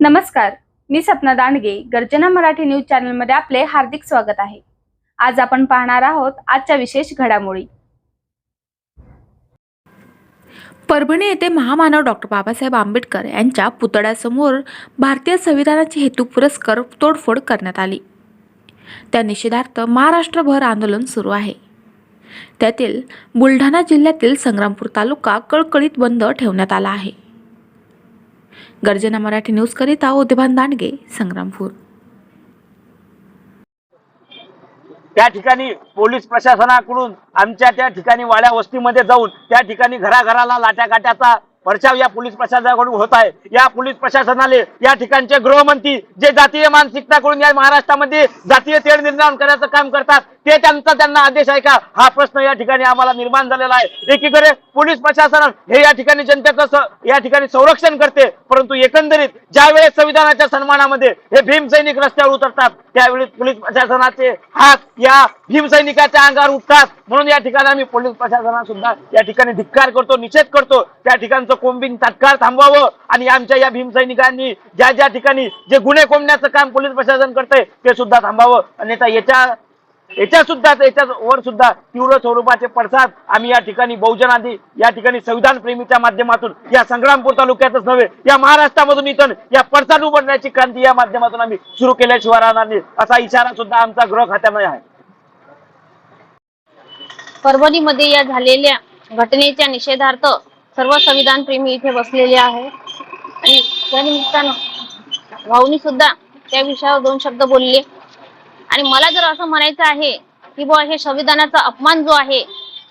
नमस्कार मी सपना दांडगे गर्जना मराठी न्यूज चॅनलमध्ये आपले हार्दिक स्वागत आहे. आज आपण पाहणार आहोत आजच्या विशेष घडामोडी. परभणी येथे महामानव डॉक्टर बाबासाहेब आंबेडकर यांच्या पुतळ्यासमोर भारतीय संविधानाची हेतू पुरस्कार तोडफोड करण्यात आली. त्या निषेधार्थ महाराष्ट्रभर आंदोलन सुरू आहे. त्यातील बुलढाणा जिल्ह्यातील संग्रामपूर तालुका कळकळीत बंद ठेवण्यात आला आहे. गर्जना मराठी न्यूजकरिता उद्यभान दांडगे संग्रामपूर. त्या ठिकाणी पोलीस प्रशासनाकडून आमच्या त्या ठिकाणी वाड्या वस्तीमध्ये जाऊन त्या ठिकाणी घराघराला लाट्या काट्याचा या पोलीस प्रशासनाकडून होत आहे. या पोलीस प्रशासनाने या ठिकाणचे गृहमंत्री जे जातीय मानसिकताकडून या महाराष्ट्रामध्ये जातीय तेढ निर्माण करण्याचं काम करतात ते त्यांचा त्यांना आदेश आहे का? हा प्रश्न या ठिकाणी आम्हाला निर्माण झालेला आहे. एकीकडे पोलीस प्रशासन हे या ठिकाणी जनतेचं या ठिकाणी संरक्षण करते परंतु एकंदरीत ज्या वेळेस संविधानाच्या सन्मानामध्ये हे भीमसैनिक रस्त्यावर उतरतात त्यावेळी पोलीस प्रशासनाचे हात या भीमसैनिकाच्या अंगावर उठतात. म्हणून या ठिकाणी आम्ही पोलीस प्रशासना सुद्धा या ठिकाणी धिक्कार करतो निषेध करतो. त्या ठिकाणचं कोंबिंग तात्काळ थांबवावं आणि आमच्या या भीमसैनिकांनी ज्या ज्या ठिकाणी जे गुन्हे कोंबण्याचं काम पोलीस प्रशासन करतंय ते सुद्धा थांबावं. अन्यथा याच्या याच्या सुद्धा याच्या वर सुद्धा तीव्र स्वरूपाचे पडसाद आम्ही या ठिकाणी बहुजन आधी या ठिकाणी संविधान प्रेमीच्या माध्यमातून या संग्रामपूर तालुक्यातच नव्हे या महाराष्ट्रामधून इथं या पडसाद उघडण्याची क्रांती या माध्यमातून आम्ही सुरू केल्याशिवाय राहणार नाही असा इशारा सुद्धा आमचा गृह खात्यामध्ये आहे. परभणीमध्ये या झालेल्या घटनेच्या निषेधार्थ सर्व संविधान प्रेमी इथे बसलेले आहे. आणि त्या निमित्तानं भाऊनी सुद्धा त्या विषयावर दोन शब्द बोलले. आणि मला जर असं म्हणायचं आहे की बुवा हे संविधानाचा अपमान जो आहे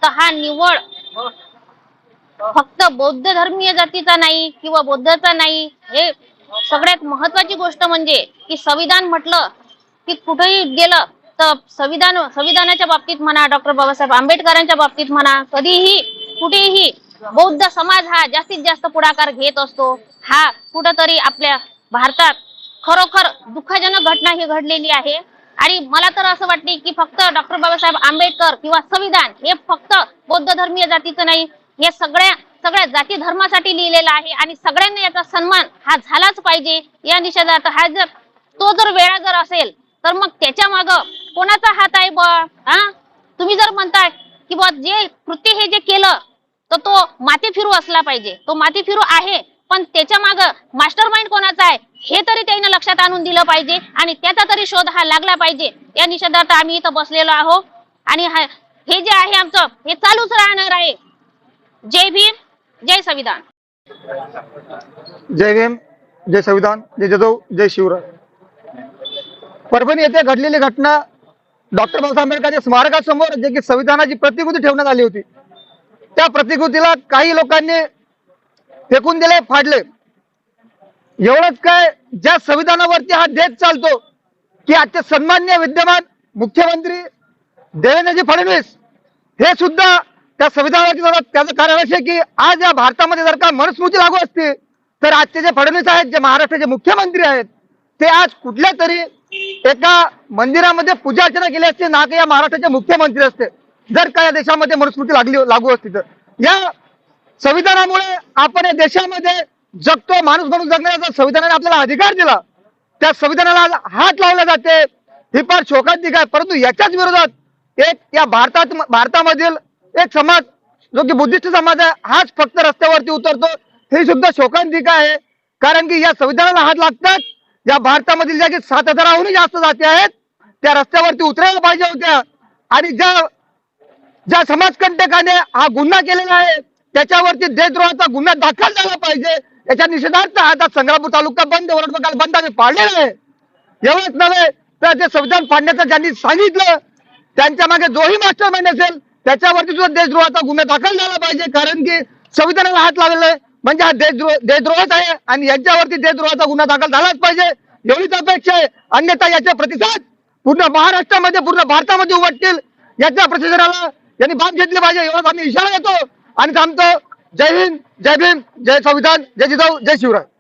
तर हा निवड फक्त बौद्ध धर्मीय जातीचा नाही किंवा बौद्धचा नाही हे सगळ्यात महत्वाची गोष्ट म्हणजे की संविधान म्हटलं की कुठेही गेलं तर संविधान संविधानाच्या बाबतीत म्हणा डॉक्टर बाबासाहेब आंबेडकरांच्या बाबतीत म्हणा कधीही कुठेही बौद्ध समाज हा जास्तीत जास्त पुढाकार घेत असतो. हा कुठंतरी आपल्या भारतात खरोखर दुःखजनक घटना ही घडलेली आहे. आणि मला तर असं वाटते की फक्त डॉक्टर बाबासाहेब आंबेडकर किंवा संविधान हे फक्त बौद्ध धर्मीय जातीचं नाही हे सगळ्या सगळ्या जाती धर्मासाठी लिहिलेलं आहे आणि सगळ्यांना याचा सन्मान हा झालाच पाहिजे या निषेधात हा जर तो जर वेळा जर असेल तर मग त्याच्या माग कोणाचा हात आहे बा हा? तुम्ही जर म्हणताय की बा जे कृत्य हे जे केलं तर तो माती फिरू असला पाहिजे तो माती फिरू आहे पण त्याच्या माग मास्टर माइंड कोणाचा आहे? हे तरी त्यांना लक्षात आणून दिलं पाहिजे आणि त्याचा तरी शोध हा लागला पाहिजे. या निषेधार्थ आम्ही इथं बसलेलो आहोत. आणि हे जे आहे आमचं हे चालूच राहणार आहे. जय भीम जय संविधान. जय भीम जय संविधान जय जदव जय शिवराय. परभणी येथे घडलेली घटना डॉक्टर बाबासाहेब आंबेडकरच्या स्मारकासमोर जे की संविधानाची प्रतिकृती ठेवण्यात आली होती. त्या प्रतिकृतीला काही लोकांनी फेकून दिले फाडले. एवढंच काय ज्या संविधानावरती हा देश चालतो की आजचे सन्मान्य विद्यमान मुख्यमंत्री देवेंद्रजी फडणवीस हे सुद्धा त्या संविधानावरती त्याचं कारण असे की आज या भारतामध्ये जर का मनुस्मृती लागू असते तर आजचे जे फडणवीस आहेत जे महाराष्ट्राचे मुख्यमंत्री आहेत ते आज कुठल्या तरी एका मंदिरामध्ये पूजा अर्चना केली असते ना की या महाराष्ट्राचे मुख्यमंत्री असते. जर का या देशामध्ये मनुस्मृती लागली लागू असती तर. या संविधानामुळे आपण या देशामध्ये जगतो माणूस म्हणून जगण्याचा संविधानाने आपल्याला अधिकार दिला. त्या संविधानाला हात लावला जाते. ही फार शोकांतिक आहे. परंतु याच्याच विरोधात एक या भारतात भारतामधील एक समाज जो की बुद्धिस्ट समाज आहे हाच फक्त रस्त्यावरती उतरतो. हे सुद्धा शोकांतिक आहे. कारण की या संविधानाला हात लागतात. या भारतामधील ज्या की सात हजाराहून जास्त जाती आहेत त्या रस्त्यावरती उतरायला पाहिजे होत्या. आणि ज्या ज्या समाजकंटकाने हा गुन्हा केलेला आहे त्याच्यावरती देशद्रोहाचा गुन्हा दाखल झाला पाहिजे. याच्या निषेधार्थ आता संग्रामपूर तालुका बंद वरट काल बंद आम्ही पाडलेला आहे. एवढंच नव्हे तर ते संविधान पाडण्याचं ज्यांनी सांगितलं त्यांच्या मागे जोही मास्टर माइंड असेल त्याच्यावरती सुद्धा देशद्रोहाचा गुन्हा दाखल झाला पाहिजे. कारण की संविधानाला हात लावलेला आहे. म्हणजे हा देशद्रोह देशद्रोहच आहे आणि यांच्यावरती देशद्रोहाचा गुन्हा दाखल झालाच पाहिजे. एवढीच अपेक्षा आहे. अन्यथा याचे प्रतिसाद पूर्ण महाराष्ट्रामध्ये पूर्ण भारतामध्ये उमटतील. याच्या प्रतिसादाला यांनी बाब घेतली पाहिजे. एवढाच आम्ही इशारा देतो. आणि थांबतो. जय हिंद जय भीम जय संविधान जय जिजाऊ जय शिवराय.